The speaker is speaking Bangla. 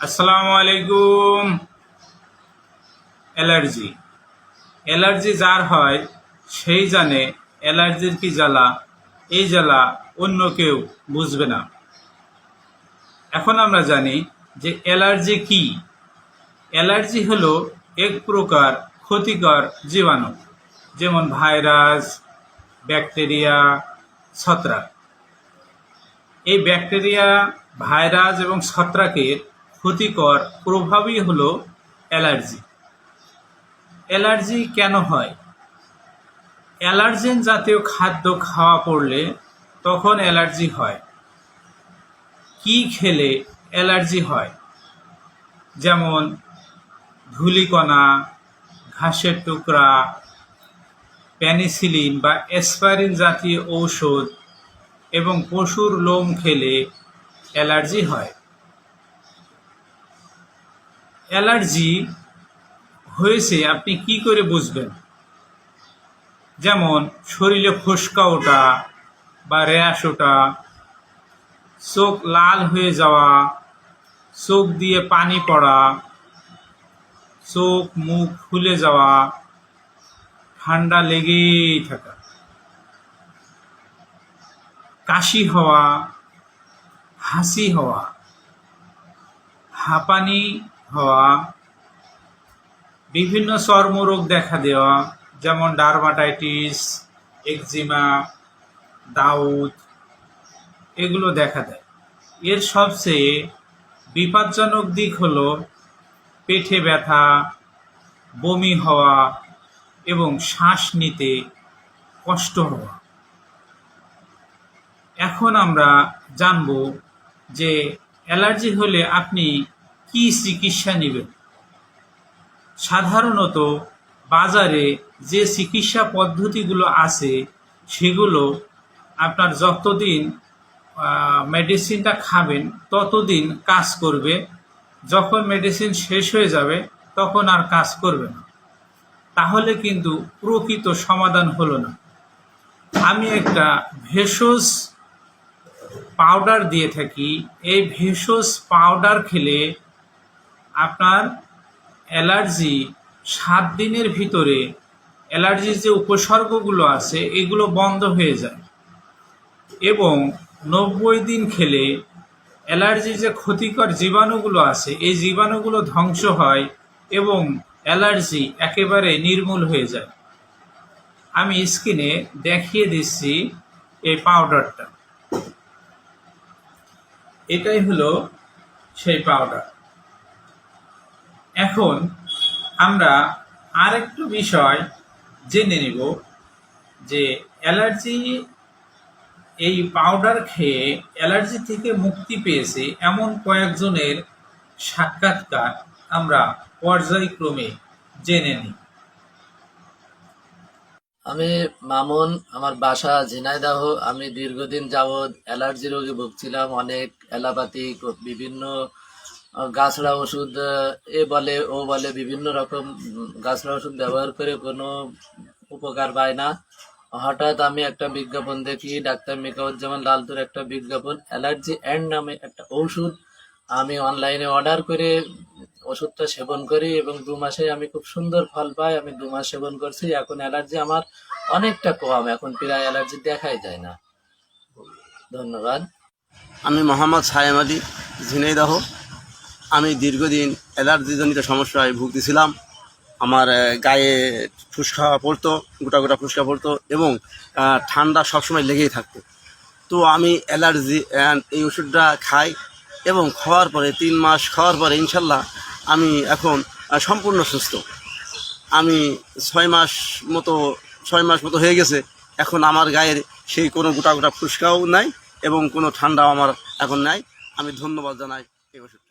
আসসালামু আলাইকুম। অ্যালার্জি। অ্যালার্জি যার হয়, সেই জানে অ্যালার্জির কি জ্বালা, এই জ্বালা অন্য কেউ বুঝবে না। এখন আমরা জানি যে অ্যালার্জি কি। অ্যালার্জি হলো এক প্রকার ক্ষতিকর জীবাণু, যেমন ভাইরাস, ব্যাকটেরিয়া, ছত্রাক। এই ব্যাকটেরিয়া, ভাইরাস এবং ছত্রাকের ক্ষতিকর প্রভাবই হলো অ্যালার্জি। অ্যালার্জি কেন হয়? অ্যালার্জেন জাতীয় খাদ্য খাওয়া পড়লে তখন অ্যালার্জি হয়। কি খেলে অ্যালার্জি হয়? যেমন ধূলিকণা, ঘাসের টুকরা প্যানিসিলিন বা অ্যাসপারিন জাতীয় ঔষধ এবং পশুর লোম খেলে অ্যালার্জি হয়। অ্যালার্জি হয়েছে, আপনি কি করে বুঝবেন? যেমন, শরীরে ফোসকা ওঠা বা র্যাশ ওঠা, চোখ লাল হয়ে যাওয়া, চোখ দিয়ে পানি পড়া, চোখ মুখ ফুলে যাওয়া, ঠান্ডা লেগেই থাকা, কাশি হওয়া, হাসি হওয়া, হাঁপানি হওয়া, বিভিন্ন চর্মরোগ দেখা দেওয়া, যেমন ডার্মাটাইটিস, একজিমা, দাউদ, এগুলো দেখা দেয়। এর সবচেয়ে বিপজ্জনক দিক হল পেটে ব্যথা, বমি হওয়া এবং শ্বাস নিতে কষ্ট হওয়া। এখন আমরা জানব যে অ্যালার্জি হলে আপনি কি চিকিৎসা নেবেন? সাধারণত বাজারে যে চিকিৎসা পদ্ধতিগুলো আছে, সেগুলো আপনার যতদিন মেডিসিনটা খাবেন, ততদিন কাজ করবে। যখন মেডিসিন শেষ হয়ে যাবে, তখন আর কাজ করবে না। তাহলে কিন্তু প্রকৃত সমাধান হলো না। আমি একটা ভেষজ পাউডার দিয়ে থাকি। এই ভেষজ পাউডার খেলে আপনার অ্যালার্জি সাত দিনের ভিতরে অ্যালার্জির যে উপসর্গগুলো আছে, এগুলো বন্ধ হয়ে যায়। এবং নব্বই দিন খেলে অ্যালার্জির যে ক্ষতিকর জীবাণুগুলো আছে, এই জীবাণুগুলো ধ্বংস হয় এবং অ্যালার্জি একেবারে নির্মূল হয়ে যায়। আমি স্কিনে দেখিয়ে দিচ্ছি এই পাউডারটা। এটাই হলো সেই পাউডার। এখন আমরা আরেকটু বিষয় জেনে নিব যে অ্যালার্জি এই পাউডার খেয়ে অ্যালার্জি থেকে মুক্তি পেয়েছে এমন কয়েকজনের সাক্ষাৎকার আমরা পর্যায়ক্রমে জেনে নিই। আমি মামুন, আমার বাসা ঝিনাইদহ। আমি দীর্ঘদিন যাবৎ অ্যালার্জি রোগে ভুগছিলাম। অনেক অ্যালোপ্যাথিক বিভিন্ন গাছড়া ওষুধ এ বলে, ও বলে, বিভিন্ন রকম গাছড়া ওষুধ ব্যবহার করে কোনো উপকার পায় না। হঠাৎ আমি একটা বিজ্ঞাপন দেখি, ডাক্তার মেকাউজ্জামান লালতুর একটা বিজ্ঞাপন, অ্যালার্জি অ্যান্ড নামে একটা ঔষধ। আমি অনলাইনে অর্ডার করে ওষুধটা সেবন করি এবং দু মাসে আমি খুব সুন্দর ফল পাই, আমি দু মাস সেবন করছি। এখন অ্যালার্জি আমার অনেকটা কম, এখন প্রায় অ্যালার্জি দেখাই যায় না। ধন্যবাদ। আমি মোহাম্মদ সায়েম আলী, ঝিনাইদহ। আমি দীর্ঘদিন অ্যালার্জিজনিত সমস্যায় ভুগতেছিলাম। আমার গায়ে ফুসকা পড়তো, গোটা গোটা ফুসকা পড়তো এবং ঠান্ডা সবসময় লেগেই থাকতো। তো আমি অ্যালার্জি এই ওষুধটা খাই এবং খাওয়ার পরে, তিন মাস খাওয়ার পরে ইনশাল্লাহ আমি এখন সম্পূর্ণ সুস্থ। আমি ছয় মাস মতো, ছয় মাস মতো হয়ে গেছে, এখন আমার গায়ের সেই কোনো গোটা গোটা ফুসকাও নাই এবং কোনো ঠান্ডাও আমার এখন নাই। আমি ধন্যবাদ জানাই এই ওষুধ